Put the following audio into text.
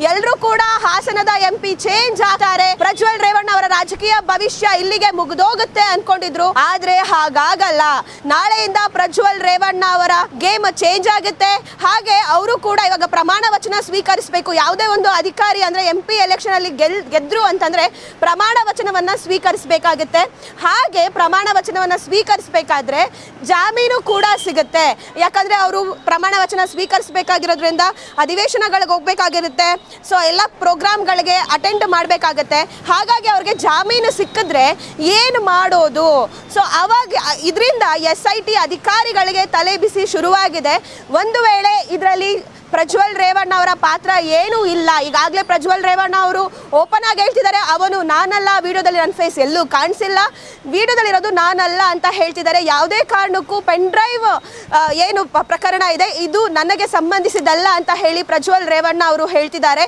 ಎಲ್ಲರೂ ಕೂಡ ಹಾಸನದ ಎಂಪಿ ಚೇಂಜ್ ಆಗ್ತಾರೆ. ಪ್ರಜ್ವಲ್ ರೇವಣ್ಣ ಅವರ ರಾಜಕೀಯ ಭವಿಷ್ಯ ಇಲ್ಲಿಗೆ ಮುಗಿದೋಗುತ್ತೆ ಅನ್ಕೊಂಡಿದ್ರು. ಆದ್ರೆ ಹಾಗಾಗಲ್ಲ. ನಾಳೆಯಿಂದ ಪ್ರಜ್ವಲ್ ರೇವಣ್ಣ ಅವರ ಗೇಮ್ ಚೇಂಜ್ ಆಗುತ್ತೆ. ಹಾಗೆ ಅವರು ಕೂಡ ಇವಾಗ ಪ್ರಮಾಣ ವಚನ ಸ್ವೀಕರಿಸಬೇಕು. ಯಾವುದೇ ಒಂದು ಅಧಿಕಾರಿ ಅಂದ್ರೆ ಎಂ ಪಿ ಎಲೆಕ್ಷನ್ ಅಲ್ಲಿ ಗೆಲ್, ಗೆದ್ರು ಅಂತಂದ್ರೆ ಪ್ರಮಾಣ ವಚನವನ್ನ ಸ್ವೀಕರಿಸಬೇಕಾಗುತ್ತೆ. ಹಾಗೆ ಪ್ರಮಾಣ ವಚನವನ್ನ ಸ್ವೀಕರಿಸಬೇಕಾದ್ರೆ ಜಾಮೀನು ಕೂಡ ಸಿಗುತ್ತೆ. ಯಾಕಂದ್ರೆ ಅವರು ಪ್ರಮಾಣ ವಚನ ಸ್ವೀಕರಿಸಬೇಕಾಗಿರೋದ್ರಿಂದ ಅಧಿವೇಶನಗಳಿಗೆ ಹೋಗ್ಬೇಕಾಗಿರುತ್ತೆ. ಸೊ ಎಲ್ಲ ಪ್ರೋಗ್ರಾಮ್ಗಳಿಗೆ ಅಟೆಂಡ್ ಮಾಡಬೇಕಾಗತ್ತೆ. ಹಾಗಾಗಿ ಅವ್ರಿಗೆ ಜಾಮೀನು ಸಿಕ್ಕಿದ್ರೆ ಏನು ಮಾಡೋದು? ಸೊ ಅವಾಗ ಇದರಿಂದ ಎಸ್ ಐ ಟಿ ಅಧಿಕಾರಿಗಳಿಗೆ ತಲೆ ಬಿಸಿ ಶುರುವಾಗಿದೆ. ಒಂದು ವೇಳೆ ಇದರಲ್ಲಿ ಪ್ರಜ್ವಲ್ ರೇವಣ್ಣ ಅವರ ಪಾತ್ರ ಏನೂ ಇಲ್ಲ. ಈಗಾಗಲೇ ಪ್ರಜ್ವಲ್ ರೇವಣ್ಣ ಅವರು ಓಪನ್ ಆಗಿ ಹೇಳ್ತಿದ್ದಾರೆ. ಅವನು ನಾನಲ್ಲ, ವಿಡಿಯೋದಲ್ಲಿ ನನ್ನ ಫೇಸ್ ಎಲ್ಲೂ ಕಾಣಿಸಿಲ್ಲ. ವಿಡಿಯೋದಲ್ಲಿರೋದು ನಾನಲ್ಲ ಅಂತ ಹೇಳ್ತಿದ್ದಾರೆ. ಯಾವುದೇ ಕಾರಣಕ್ಕೂ ಪೆನ್ ಡ್ರೈವ್ ಏನು ಪ್ರಕರಣ ಇದೆ. ಇದು ನನಗೆ ಸಂಬಂಧಿಸಿದಲ್ಲ ಅಂತ ಹೇಳಿ ಪ್ರಜ್ವಲ್ ರೇವಣ್ಣ ಅವರು ಹೇಳ್ತಿದ್ದಾರೆ.